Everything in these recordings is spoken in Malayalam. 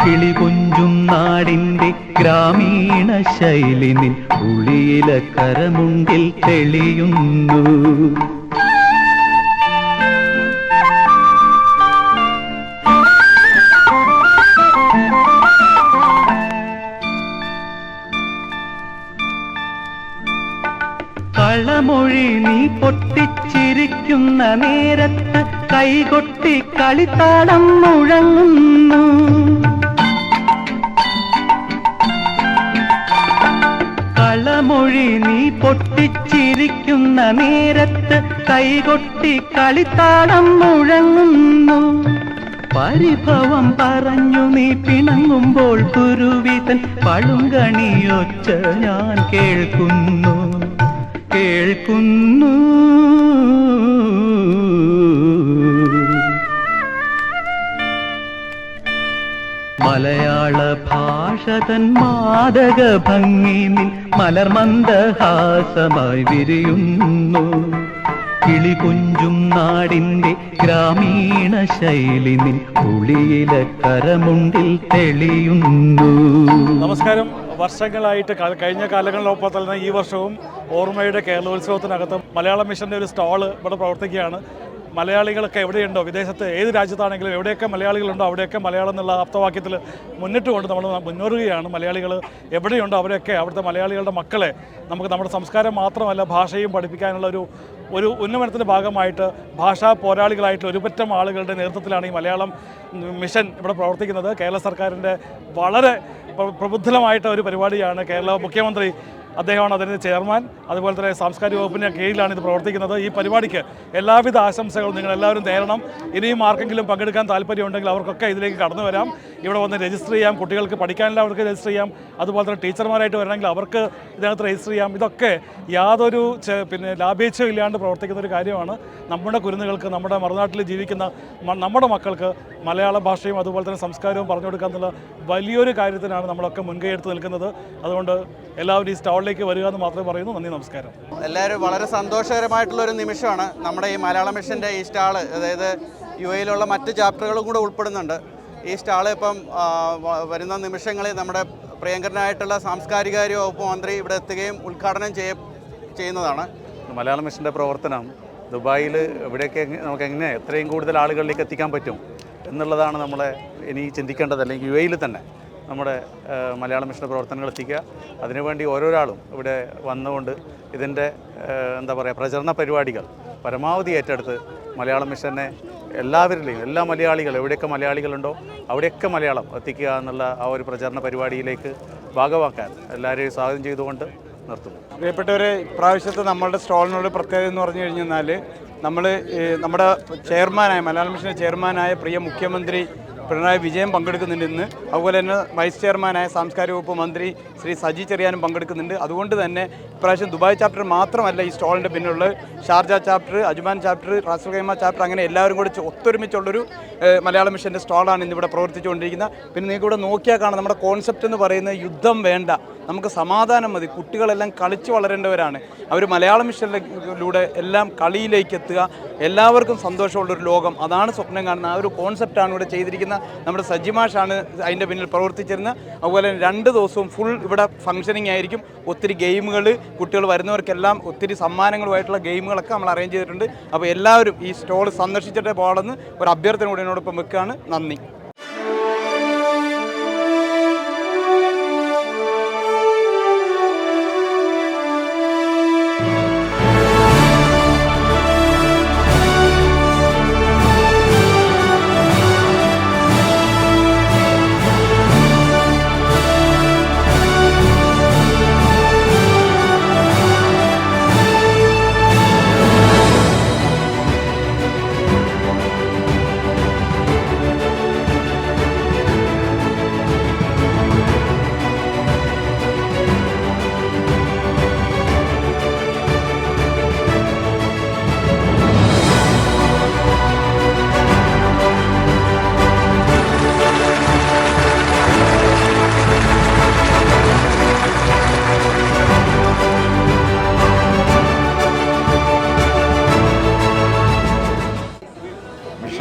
കിളി കൊഞ്ചും നാടിന്റെ ഗ്രാമീണ ശൈലിനിൽ ഉളിയില കരമുണ്ടിൽ തെളിയുന്നു. കളമൊഴി നീ പൊട്ടിച്ചിരിക്കുന്ന നേരത്ത് കൈകൊട്ടി കളിത്താളം മുഴങ്ങുന്നു. പൊട്ടിച്ചിരിക്കുന്ന നേരത്ത് കൈകൊട്ടി കളിത്താളം മുഴങ്ങുന്നു. പരിഭവം പറഞ്ഞു നീ പിണങ്ങുമ്പോൾ കുരുവിതൻ പളുങ്കണിയൊച്ച ഞാൻ കേൾക്കുന്നു. കേൾക്കുന്നു. മലയാള ഭാഷ തൻ മാദക ഭംഗിനിൽ മലർമന്ദഹാസമായി വിരിയുന്നു. കിളി കൊഞ്ചും നാടിന്റെ ഗ്രാമീണ ശൈലിനിൽ പുളിയില കരമുണ്ടിൽ തെളിയുന്നു. നമസ്കാരം. വർഷങ്ങളായിട്ട് കഴിഞ്ഞ കാലങ്ങളിലൊപ്പം തന്നെ ഈ വർഷവും ഓർമ്മയുടെ കേരളോത്സവത്തിനകത്ത് മലയാള മിഷന്റെ ഒരു സ്റ്റാൾ ഇവിടെ പ്രവർത്തിക്കുകയാണ്. മലയാളികളൊക്കെ എവിടെയുണ്ടോ? വിദേശത്ത് ഏത് രാജ്യത്താണെങ്കിലും എവിടെയൊക്കെ മലയാളികളുണ്ടോ അവിടെയൊക്കെ മലയാളം എന്നുള്ള ആപ്തവാക്യത്തിൽ മുന്നിട്ട് കൊണ്ട് നമ്മൾ മുന്നേറുകയാണ്. മലയാളികൾ എവിടെയുണ്ടോ അവരൊക്കെ അവിടുത്തെ മലയാളികളുടെ മക്കളെ നമുക്ക് നമ്മുടെ സംസ്കാരം മാത്രമല്ല ഭാഷയും പഠിപ്പിക്കാനുള്ള ഒരു ഒരു ഉന്നമനത്തിന്റെ ഭാഗമായിട്ട് ഭാഷാ പോരാളികളായിട്ടുള്ള ഒരുപറ്റം ആളുകളുടെ നേതൃത്വത്തിലാണ് ഈ മലയാളം മിഷൻ ഇവിടെ പ്രവർത്തിക്കുന്നത്. കേരള സർക്കാരിന്റെ വളരെ പ്ര- പ്രബുദ്ധമായിട്ട് ഒരു പരിപാടിയാണ് കേരള മുഖ്യമന്ത്രി അദ്ദേഹമാണ് അതിന്റെ ചെയർമാൻ. അതുപോലെ തന്നെ സാംസ്കാരിക വകുപ്പിന്റെ കീഴിലാണ് ഇത് പ്രവർത്തിക്കുന്നത്. ഈ പരിപാടിക്ക് എല്ലാവിധ ആശംസകളും നിങ്ങൾ എല്ലാവരും നേരണം. ഇനിയും ആർക്കെങ്കിലും പങ്കെടുക്കാൻ താല്പര്യമുണ്ടെങ്കിൽ അവർക്കൊക്കെ ഇതിലേക്ക് കടന്നു വരാം. ഇവിടെ വന്ന് രജിസ്റ്റർ ചെയ്യാം. കുട്ടികൾക്ക് പഠിക്കാനുള്ളവർക്ക് രജിസ്റ്റർ ചെയ്യാം. അതുപോലെ തന്നെ ടീച്ചർമാരായിട്ട് വരണമെങ്കിൽ അവർക്ക് ഇതിനകത്ത് രജിസ്റ്റർ ചെയ്യാം. ഇതൊക്കെ യാതൊരു പിന്നെ ലാഭേച്ഛം ഇല്ലാണ്ട് പ്രവർത്തിക്കുന്ന ഒരു കാര്യമാണ്. നമ്മുടെ കുരുന്നുകൾക്ക് നമ്മുടെ മറുനാട്ടിൽ ജീവിക്കുന്ന നമ്മുടെ മക്കൾക്ക് മലയാള ഭാഷയും അതുപോലെ തന്നെ സംസ്കാരവും പറഞ്ഞു കൊടുക്കുക വലിയൊരു കാര്യത്തിനാണ് നമ്മളൊക്കെ മുൻകൈ എടുത്ത് നിൽക്കുന്നത്. അതുകൊണ്ട് എല്ലാവരും ഈ സ്റ്റാളിലേക്ക് വരിക എന്ന് മാത്രമേ പറയുന്നു. നന്ദി നമസ്കാരം. എല്ലാവരും വളരെ സന്തോഷകരമായിട്ടുള്ള ഒരു നിമിഷമാണ് നമ്മുടെ ഈ മലയാള മിഷന്റെ ഈ സ്റ്റാൾ. അതായത് യു എയിലുള്ള മറ്റ് ചാപ്റ്ററുകളും കൂടെ ഉൾപ്പെടുന്നുണ്ട്. ഈ സ്റ്റാൾ ഇപ്പം വരുന്ന നിമിഷങ്ങളിൽ നമ്മുടെ പ്രിയങ്കരനായിട്ടുള്ള സാംസ്കാരികാര്യ വകുപ്പ് മന്ത്രി ഇവിടെ എത്തുകയും ഉദ്ഘാടനം ചെയ്യ ചെയ്യുന്നതാണ്. മലയാള മിഷന്റെ പ്രവർത്തനം ദുബായിൽ ഇവിടെയൊക്കെ നമുക്ക് എങ്ങനെ എത്രയും കൂടുതൽ ആളുകളിലേക്ക് എത്തിക്കാൻ പറ്റും എന്നുള്ളതാണ് നമ്മളെ ഇനി ചിന്തിക്കേണ്ടത്. അല്ലെങ്കിൽ യു എയിൽ തന്നെ. നമ്മുടെ മലയാളം മിഷന്റെ പ്രവർത്തനങ്ങൾ എത്തിക്കുക അതിനുവേണ്ടി ഓരോരാളും ഇവിടെ വന്നുകൊണ്ട് ഇതിന്റെ എന്താ പറയുക പ്രചരണ പരിപാടികൾ പരമാവധി ഏറ്റെടുത്ത് മലയാളം മിഷനെ എല്ലാവരിലെയും എല്ലാ മലയാളികളും എവിടെയൊക്കെ മലയാളികളുണ്ടോ അവിടെയൊക്കെ മലയാളം എത്തിക്കുക എന്നുള്ള ആ ഒരു പ്രചരണ പരിപാടിയിലേക്ക് ഭാഗമാക്കാൻ എല്ലാവരെയും സ്വാഗതം ചെയ്തുകൊണ്ട് നിർത്തുന്നു. പ്രിയപ്പെട്ടവരെ ഇപ്രാവശ്യത്തെ നമ്മളുടെ സ്റ്റാളിനോട് പ്രത്യേകത എന്ന് പറഞ്ഞു കഴിഞ്ഞാൽ നമ്മൾ നമ്മുടെ ചെയർമാനായ മലയാളം മിഷന്റെ ചെയർമാനായ പ്രിയ മുഖ്യമന്ത്രി പിണറായി വിജയൻ പങ്കെടുക്കുന്നുണ്ട് ഇന്ന്. അതുപോലെ തന്നെ വൈസ് ചെയർമാനായ സാംസ്കാരിക വകുപ്പ് മന്ത്രി ശ്രീ സജി ചെറിയാനും പങ്കെടുക്കുന്നുണ്ട്. അതുകൊണ്ട് തന്നെ ഇപ്രാവശ്യം ദുബായ് ചാപ്റ്റർ മാത്രമല്ല ഈ സ്റ്റോളിന്റെ പിന്നിലുള്ള Sharjah chapter Ajman chapter Ras al Khaimah chapter അങ്ങനെ എല്ലാവരും കൂടി ഒത്തൊരുമിച്ചുള്ളൊരു മലയാളം മലയാള മിഷന്റെ സ്റ്റോളാണ് ഇന്നിവിടെ പ്രവർത്തിച്ചുകൊണ്ടിരിക്കുന്നത്. പിന്നെ നിങ്ങൾക്ക് ഇവിടെ നോക്കിയാൽ കാണാം നമ്മുടെ കോൺസെപ്റ്റ് എന്ന് പറയുന്നത് യുദ്ധം വേണ്ട. നമുക്ക് സമാധാനം മതി. കുട്ടികളെല്ലാം കളിച്ച് വളരേണ്ടവരാണ്. അവർ മലയാള മിഷനിലൂടെ എല്ലാം കളിയിലേക്ക് എത്തുക എല്ലാവർക്കും സന്തോഷമുള്ളൊരു ലോകം. അതാണ് സ്വപ്നം കാണുന്ന ആ ഒരു കോൺസെപ്റ്റാണ് ഇവിടെ ചെയ്തിരിക്കുന്ന നമ്മുടെ സജിമാഷാണ് അതിന്റെ പിന്നിൽ പ്രവർത്തിച്ചിരുന്നത്. അതുപോലെ രണ്ട് ദിവസവും ഫുൾ ഇവിടെ ഫംഗ്ഷനിങ് ആയിരിക്കും. ഒത്തിരി ഗെയിമുകൾ കുട്ടികൾ വരുന്നവർക്കെല്ലാം ഒത്തിരി സമ്മാനങ്ങളുമായിട്ടുള്ള ഗെയിമുകളൊക്കെ നമ്മൾ അറേഞ്ച് ചെയ്തിട്ടുണ്ട്. അപ്പോൾ എല്ലാവരും ഈ സ്റ്റോൾ സന്ദർശിച്ചിട്ടേ പോകണമെന്ന് ഒരു അഭ്യർത്ഥന കൂടി എന്നോടൊപ്പം വെക്കുകയാണ്. നന്ദി.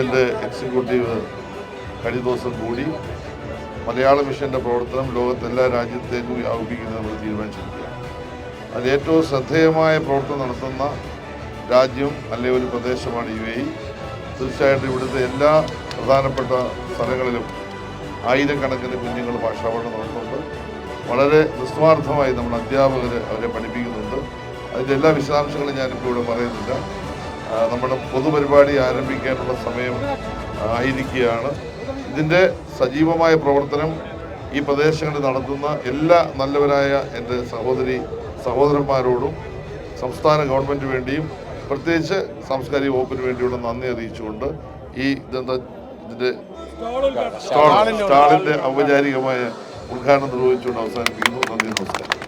മിഷന്റെ എക്സിക്യൂട്ടീവ് കഴിഞ്ഞ ദിവസം കൂടി മലയാള മിഷന്റെ പ്രവർത്തനം ലോകത്തെല്ലാ രാജ്യത്തേക്കും വ്യാപിപ്പിക്കുന്നത് നമ്മൾ തീരുമാനിച്ചിരിക്കുകയാണ്. അതിൽ ഏറ്റവും ശ്രദ്ധേയമായ പ്രവർത്തനം നടത്തുന്ന രാജ്യം അല്ലെങ്കിൽ ഒരു പ്രദേശമാണ് യു എ തീർച്ചയായിട്ടും ഇവിടുത്തെ എല്ലാ പ്രധാനപ്പെട്ട സ്ഥലങ്ങളിലും ആയിരക്കണക്കിന് കുഞ്ഞുങ്ങൾ ഭാഷാപഠനം നടത്തുന്നുണ്ട്. വളരെ നിസ്വാർത്ഥമായി നമ്മൾ അധ്യാപകർ അവരെ പഠിപ്പിക്കുന്നുണ്ട്. അതിന്റെ എല്ലാ വിശദാംശങ്ങളും ഞാനിപ്പോൾ ഇവിടെ പറയുന്നില്ല. നമ്മുടെ പൊതുപരിപാടി ആരംഭിക്കാനുള്ള സമയം ആയിരിക്കുകയാണ്. ഇതിന്റെ സജീവമായ പ്രവർത്തനം ഈ പ്രദേശങ്ങളിൽ നടത്തുന്ന എല്ലാ നല്ലവരായ എന്റെ സഹോദരി സഹോദരന്മാരോടും സംസ്ഥാന ഗവൺമെന്റ് വേണ്ടിയും പ്രത്യേകിച്ച് സാംസ്കാരിക വകുപ്പിന് വേണ്ടിയുള്ള നന്ദി അറിയിച്ചുകൊണ്ട് ഈ ഇതെന്താ ഇതിന്റെ സ്റ്റാളിന്റെ ഔപചാരികമായ ഉദ്ഘാടനം നിർവഹിച്ചുകൊണ്ട് അവസാനിപ്പിക്കുന്നു. നന്ദി നമസ്കാരം.